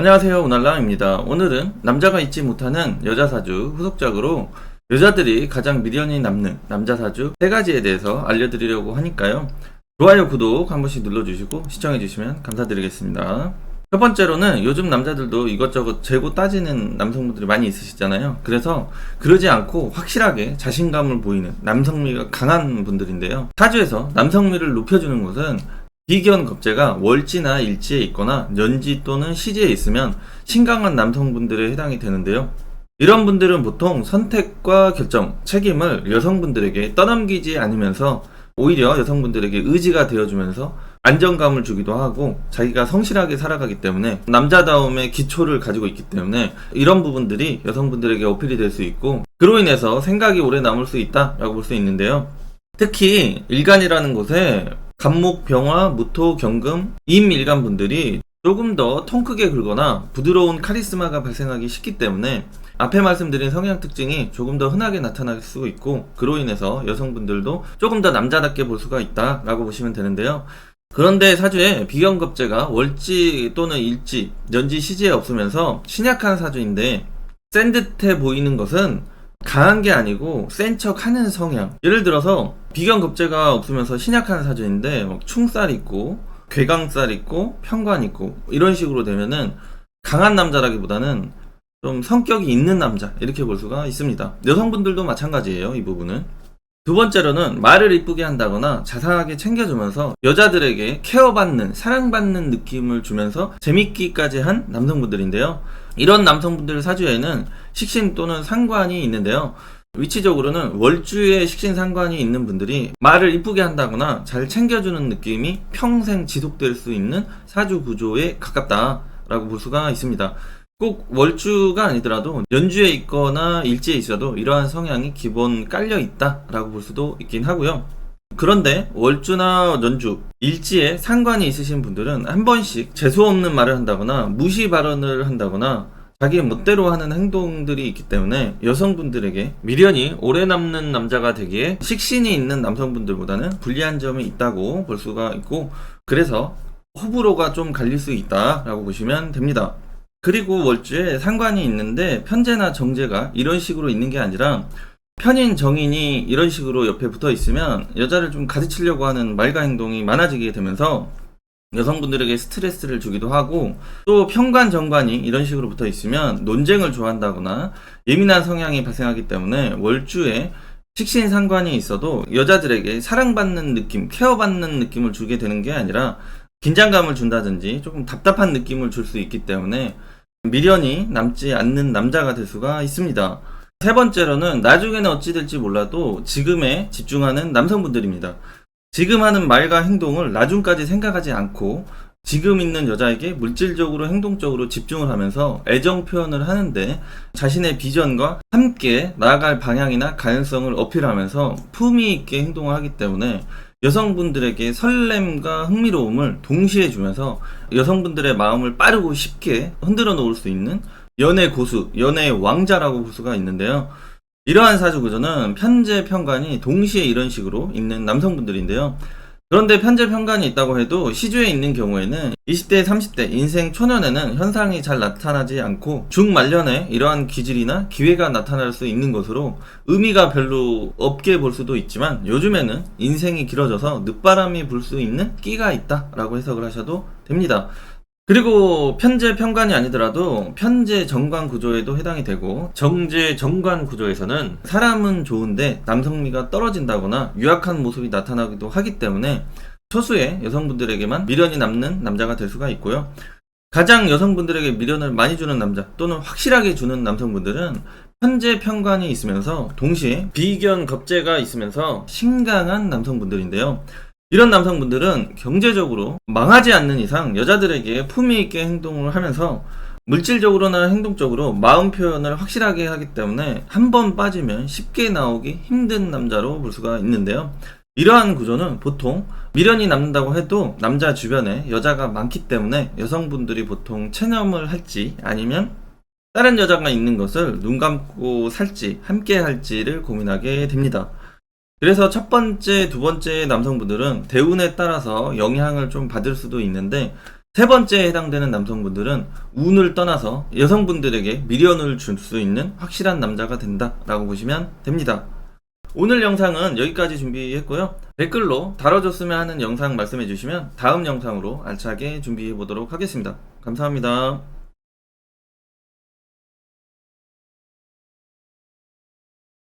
안녕하세요 오날랑입니다. 오늘은 남자가 잊지 못하는 여자 사주 후속작으로 여자들이 가장 미련이 남는 남자 사주 세 가지에 대해서 알려드리려고 하니까요. 좋아요 구독 한 번씩 눌러주시고 시청해주시면 감사드리겠습니다. 첫 번째로는 요즘 남자들도 이것저것 재고 따지는 남성분들이 많이 있으시잖아요. 그래서 그러지 않고 확실하게 자신감을 보이는 남성미가 강한 분들인데요. 사주에서 남성미를 높여주는 것은 비견 겁재가 월지나 일지에 있거나 년지 또는 시지에 있으면 신강한 남성분들에 해당이 되는데요. 이런 분들은 보통 선택과 결정, 책임을 여성분들에게 떠넘기지 않으면서 오히려 여성분들에게 의지가 되어주면서 안정감을 주기도 하고 자기가 성실하게 살아가기 때문에 남자다움의 기초를 가지고 있기 때문에 이런 부분들이 여성분들에게 어필이 될 수 있고 그로 인해서 생각이 오래 남을 수 있다라고 볼 수 있는데요. 특히 일간이라는 곳에 간목, 병화, 무토, 경금, 임일간 분들이 조금 더 통 크게 굴거나 부드러운 카리스마가 발생하기 쉽기 때문에 앞에 말씀드린 성향 특징이 조금 더 흔하게 나타날 수 있고 그로 인해서 여성분들도 조금 더 남자답게 볼 수가 있다라고 보시면 되는데요. 그런데 사주에 비견겁재가 월지 또는 일지, 년지, 시지에 없으면서 신약한 사주인데 센 듯해 보이는 것은 강한 게 아니고 센 척 하는 성향. 예를 들어서 비견 겁재가 없으면서 신약한 사주인데 막 충살 있고 괴강살 있고 편관 있고 이런 식으로 되면은 강한 남자라기보다는 좀 성격이 있는 남자 이렇게 볼 수가 있습니다. 여성분들도 마찬가지예요. 이 부분은. 두 번째로는 말을 이쁘게 한다거나 자상하게 챙겨주면서 여자들에게 케어받는, 사랑받는 느낌을 주면서 재밌기까지 한 남성분들인데요. 이런 남성분들 사주에는 식신 또는 상관이 있는데요. 위치적으로는 월주에 식신 상관이 있는 분들이 말을 이쁘게 한다거나 잘 챙겨주는 느낌이 평생 지속될 수 있는 사주 구조에 가깝다라고 볼 수가 있습니다. 꼭 월주가 아니더라도 연주에 있거나 일지에 있어도 이러한 성향이 기본 깔려 있다라고 볼 수도 있긴 하고요. 그런데 월주나 연주, 일지에 상관이 있으신 분들은 한 번씩 재수 없는 말을 한다거나 무시 발언을 한다거나 자기 멋대로 하는 행동들이 있기 때문에 여성분들에게 미련이 오래 남는 남자가 되기에 식신이 있는 남성분들보다는 불리한 점이 있다고 볼 수가 있고 그래서 호불호가 좀 갈릴 수 있다라고 보시면 됩니다. 그리고 월주에 상관이 있는데 편제나 정제가 이런 식으로 있는 게 아니라 편인 정인이 이런 식으로 옆에 붙어 있으면 여자를 좀 가르치려고 하는 말과 행동이 많아지게 되면서 여성분들에게 스트레스를 주기도 하고 또 편관 정관이 이런 식으로 붙어 있으면 논쟁을 좋아한다거나 예민한 성향이 발생하기 때문에 월주에 식신 상관이 있어도 여자들에게 사랑받는 느낌, 케어받는 느낌을 주게 되는 게 아니라 긴장감을 준다든지 조금 답답한 느낌을 줄 수 있기 때문에 미련이 남지 않는 남자가 될 수가 있습니다. 세 번째로는 나중에는 어찌 될지 몰라도 지금에 집중하는 남성분들입니다. 지금 하는 말과 행동을 나중까지 생각하지 않고 지금 있는 여자에게 물질적으로 행동적으로 집중을 하면서 애정 표현을 하는데 자신의 비전과 함께 나아갈 방향이나 가능성을 어필하면서 품위 있게 행동을 하기 때문에 여성분들에게 설렘과 흥미로움을 동시에 주면서 여성분들의 마음을 빠르고 쉽게 흔들어 놓을 수 있는 연애 고수, 연애의 왕자라고 볼 수가 있는데요. 이러한 사주 구조는 편제 편관이 동시에 이런 식으로 있는 남성분들인데요. 그런데 편제 편관이 있다고 해도 시주에 있는 경우에는 20대, 30대, 인생 초년에는 현상이 잘 나타나지 않고 중말년에 이러한 기질이나 기회가 나타날 수 있는 것으로 의미가 별로 없게 볼 수도 있지만 요즘에는 인생이 길어져서 늦바람이 불 수 있는 끼가 있다라고 해석을 하셔도 됩니다. 그리고 편제 편관이 아니더라도 편제 정관 구조에도 해당이 되고 정제 정관 구조에서는 사람은 좋은데 남성미가 떨어진다거나 유약한 모습이 나타나기도 하기 때문에 소수의 여성분들에게만 미련이 남는 남자가 될 수가 있고요. 가장 여성분들에게 미련을 많이 주는 남자 또는 확실하게 주는 남성분들은 편제 편관이 있으면서 동시에 비견 겁재가 있으면서 신강한 남성분들인데요. 이런 남성분들은 경제적으로 망하지 않는 이상 여자들에게 품위 있게 행동을 하면서 물질적으로나 행동적으로 마음 표현을 확실하게 하기 때문에 한 번 빠지면 쉽게 나오기 힘든 남자로 볼 수가 있는데요. 이러한 구조는 보통 미련이 남는다고 해도 남자 주변에 여자가 많기 때문에 여성분들이 보통 체념을 할지 아니면 다른 여자가 있는 것을 눈 감고 살지 함께 할지를 고민하게 됩니다. 그래서 첫 번째, 두 번째 남성분들은 대운에 따라서 영향을 좀 받을 수도 있는데 세 번째에 해당되는 남성분들은 운을 떠나서 여성분들에게 미련을 줄 수 있는 확실한 남자가 된다라고 보시면 됩니다. 오늘 영상은 여기까지 준비했고요. 댓글로 다뤄줬으면 하는 영상 말씀해 주시면 다음 영상으로 알차게 준비해 보도록 하겠습니다. 감사합니다.